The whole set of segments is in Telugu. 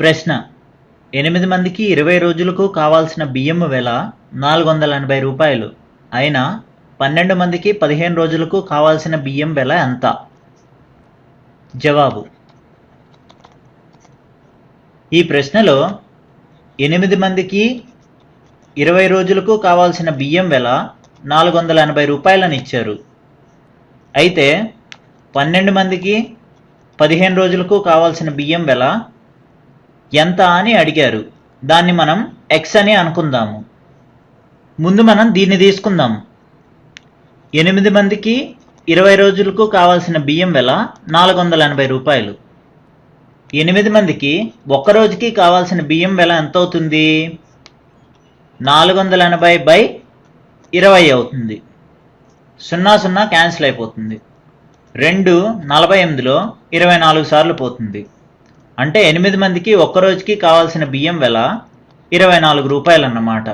ప్రశ్న. ఎనిమిది మందికి ఇరవై రోజులకు కావాల్సిన బియ్యం వెల నాలుగు వందల ఎనభై రూపాయలు. అయినా పన్నెండు మందికి పదిహేను రోజులకు కావాల్సిన బియ్యం వెల ఎంత? జవాబు. ఈ ప్రశ్నలో ఎనిమిది మందికి ఇరవై రోజులకు కావాల్సిన బియ్యం వెల నాలుగు వందల ఎనభై రూపాయలని ఇచ్చారు. అయితే పన్నెండు మందికి పదిహేను రోజులకు కావాల్సిన బియ్యం వెల ఎంత అని అడిగారు. దాన్ని మనం ఎక్స్ అని అనుకుందాము. ముందు మనం దీన్ని తీసుకుందాం. ఎనిమిది మందికి ఇరవై రోజులకు కావాల్సిన బియ్యం వెల నాలుగు వందల ఎనభై రూపాయలు. ఎనిమిది మందికి ఒక్క రోజుకి కావాల్సిన బియ్యం వెల ఎంత అవుతుంది నాలుగు వందల ఎనభై బై ఇరవై అవుతుంది. సున్నా సున్నా క్యాన్సిల్ అయిపోతుంది. రెండు నలభై ఎనిమిదిలో ఇరవై నాలుగు సార్లు పోతుంది. అంటే ఎనిమిది మందికి ఒక్క రోజుకి కావాల్సిన బియ్యం వెల ఇరవై నాలుగు రూపాయలు అన్నమాట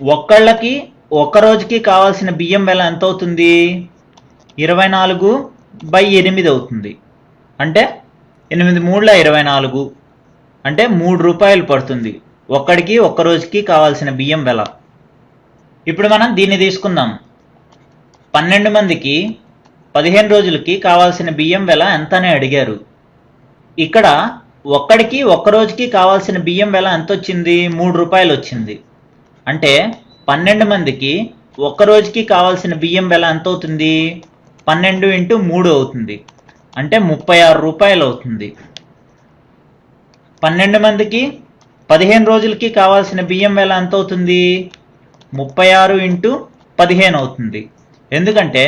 ఒక్కళ్ళకి ఒక రోజుకి కావాల్సిన బియ్యం వెల ఎంత అవుతుంది ఇరవై నాలుగు బై ఎనిమిది అవుతుంది. అంటే ఎనిమిది మూడుల ఇరవై నాలుగు. అంటే మూడు రూపాయలు పడుతుంది. ఒక్కడికి ఒక్క రోజుకి కావాల్సిన బియ్యం వెల. ఇప్పుడు మనం దీన్ని తీసుకుందాం. పన్నెండు మందికి పదిహేను రోజులకి కావాల్సిన బియ్యం వెల ఎంత అని అడిగారు? ఇక్కడ ఒక్కడికి ఒక్క రోజుకి కావాల్సిన బియ్యం వెల ఎంత వచ్చింది మూడు రూపాయలు వచ్చింది అంటే పన్నెండు మందికి ఒక్క రోజుకి కావాల్సిన బియ్యం వెల ఎంత అవుతుంది పన్నెండు ఇంటూ మూడు అవుతుంది. అంటే ముప్పై ఆరు రూపాయలు అవుతుంది పన్నెండు మందికి పదిహేను రోజులకి కావాల్సిన బియ్యం వెల ఎంత అవుతుంది ముప్పై ఆరు ఇంటూ పదిహేను అవుతుంది. ఎందుకంటే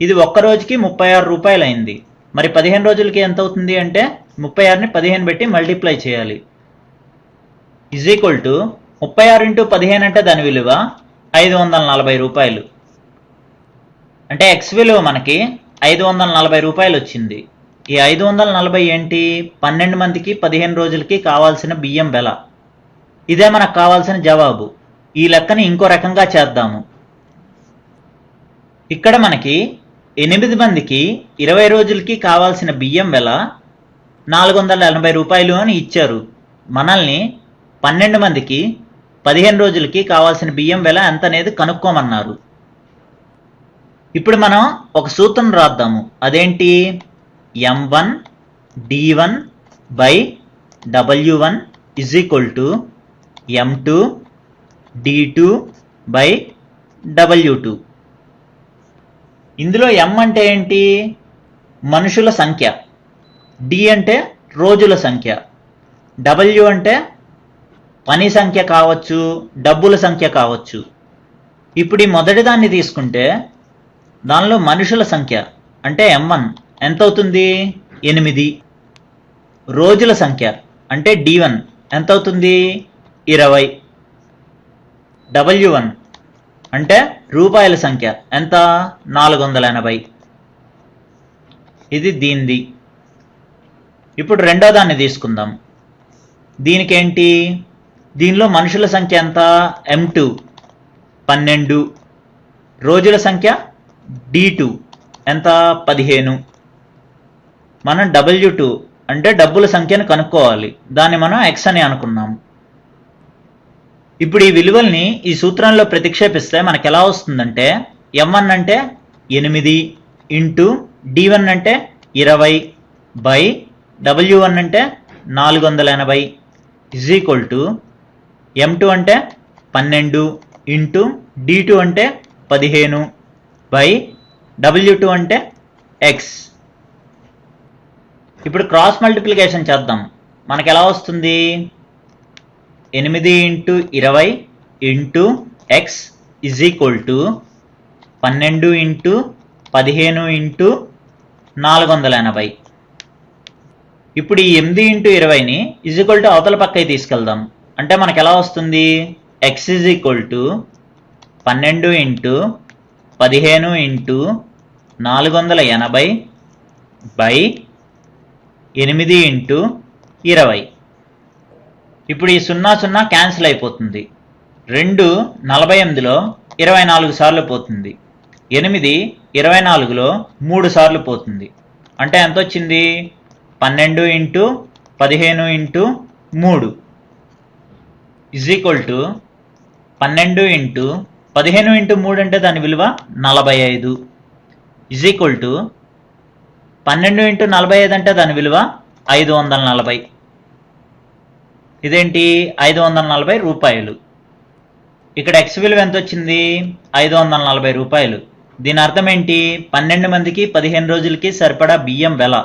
ఇది ఒక్క రోజుకి ముప్పై ఆరు రూపాయలు అయింది మరి పదిహేను రోజులకి ఎంత అవుతుంది అంటే ముప్పై ఆరుని పదిహేను పెట్టి మల్టిప్లై చేయాలి. ఇజ్ ఈక్వల్ టు ముప్పై ఆరు ఇంటూ పదిహేను అంటే దాని విలువ ఐదు వందల నలభై రూపాయలు. అంటే ఎక్స్ విలువ మనకి ఐదు వందల నలభై రూపాయలు వచ్చింది. ఈ ఐదు వందల నలభై ఏంటి? పన్నెండు మందికి పదిహేను రోజులకి కావాల్సిన బియ్యం వెల. ఇదే మనకు కావాల్సిన జవాబు. ఈ లెక్కని ఇంకో రకంగా చేద్దాము. ఇక్కడ మనకి ఎనిమిది మందికి ఇరవై రోజులకి కావాల్సిన బియ్యం వెల నాలుగు వందల ఎనభై రూపాయలు అని ఇచ్చారు. మనల్ని పన్నెండు మందికి పదిహేను రోజులకి కావాల్సిన బియ్యం వెల ఎంత అనేది కనుక్కోమన్నారు. ఇప్పుడు మనం ఒక సూత్రం రాద్దాము. అదేంటి? M one D one by W one is equal to M two D two by W two ఇందులో ఎం అంటే ఏంటి? మనుషుల సంఖ్య. డి అంటే రోజుల సంఖ్య. డబ్ల్యూ అంటే పని సంఖ్య కావచ్చు డబ్బుల సంఖ్య కావచ్చు. ఇప్పుడు ఈ మొదటి దాన్ని తీసుకుంటే దానిలో మనుషుల సంఖ్య అంటే ఎం వన్ ఎంత అవుతుంది ఎనిమిది. రోజుల సంఖ్య అంటే డి వన్ ఎంత అవుతుంది ఇరవై. డబ్ల్యూ వన్ అంటే రూపాయల సంఖ్య ఎంత? నాలుగు వందల ఎనభై. ఇది దీనిది. ఇప్పుడు రెండో దాన్ని తీసుకుందాం. దీనికేంటి? దీనిలో మనుషుల సంఖ్య ఎంత? ఎం టూ పన్నెండు. రోజుల సంఖ్య డి టూ ఎంత? పదిహేను. మనం డబ్ల్యూ టూ అంటే డబ్బుల సంఖ్యను కనుక్కోవాలి. దాన్ని మనం ఎక్స్ అని అనుకున్నాం ఇప్పుడు ఈ విలువల్ని ఈ సూత్రంలో ప్రతిక్షేపిస్తే మనకు ఎలా వస్తుందంటే ఎం వన్ అంటే ఎనిమిది ఇంటూ డి వన్ అంటే ఇరవై బై డబ్ల్యూ వన్ అంటే నాలుగు వందల ఎనభై is equal to M two అంటే పన్నెండు ఇంటూ డి టూ అంటే పదిహేను బై డబ్ల్యూ టూ అంటే ఎక్స్ ఇప్పుడు క్రాస్ మల్టిప్లికేషన్ చేద్దాం. మనకు ఎలా వస్తుంది? ఎనిమిది ఇంటూ ఇరవై into X is equal to పన్నెండు ఇంటూ పదిహేను ఇంటూ నాలుగు వందల ఎనభై. ఇప్పుడు ఈ ఎనిమిది ఇంటూ ఇరవైని ఇజ్ ఈక్వల్ టు అవతల పక్కకి తీసుకెళ్దాం. అంటే మనకు ఎలా వస్తుంది? ఎక్స్ ఇజ్ ఈక్వల్ టు పన్నెండు ఇంటూ పదిహేను ఇంటూ నాలుగు వందల ఎనభై బై ఎనిమిది ఇంటూ ఇరవై. ఇప్పుడు ఈ సున్నా సున్నా క్యాన్సిల్ అయిపోతుంది. రెండు నలభై ఎనిమిదిలో ఇరవై నాలుగు సార్లు పోతుంది. ఎనిమిది ఇరవై నాలుగులో మూడు సార్లు పోతుంది. అంటే ఎంత వచ్చింది? పన్నెండు ఇంటూ పదిహేను ఇంటూ మూడు. ఇజ్ ఈక్వల్ టు పన్నెండు ఇంటూ పదిహేను ఇంటూ మూడు అంటే దాని విలువ నలభై ఐదు. ఇజ్ ఈక్వల్ టు పన్నెండు ఇంటూ నలభై ఐదు అంటే దాని విలువ ఐదు వందల నలభై. ఇదేంటి? ఐదు వందల నలభై రూపాయలు. ఇక్కడ ఎక్స్ విలువ ఎంత వచ్చింది? ఐదు వందల నలభై రూపాయలు. దీని అర్థం ఏంటి? పన్నెండు మందికి పదిహేను రోజులకి సరిపడా బియ్యం వెల.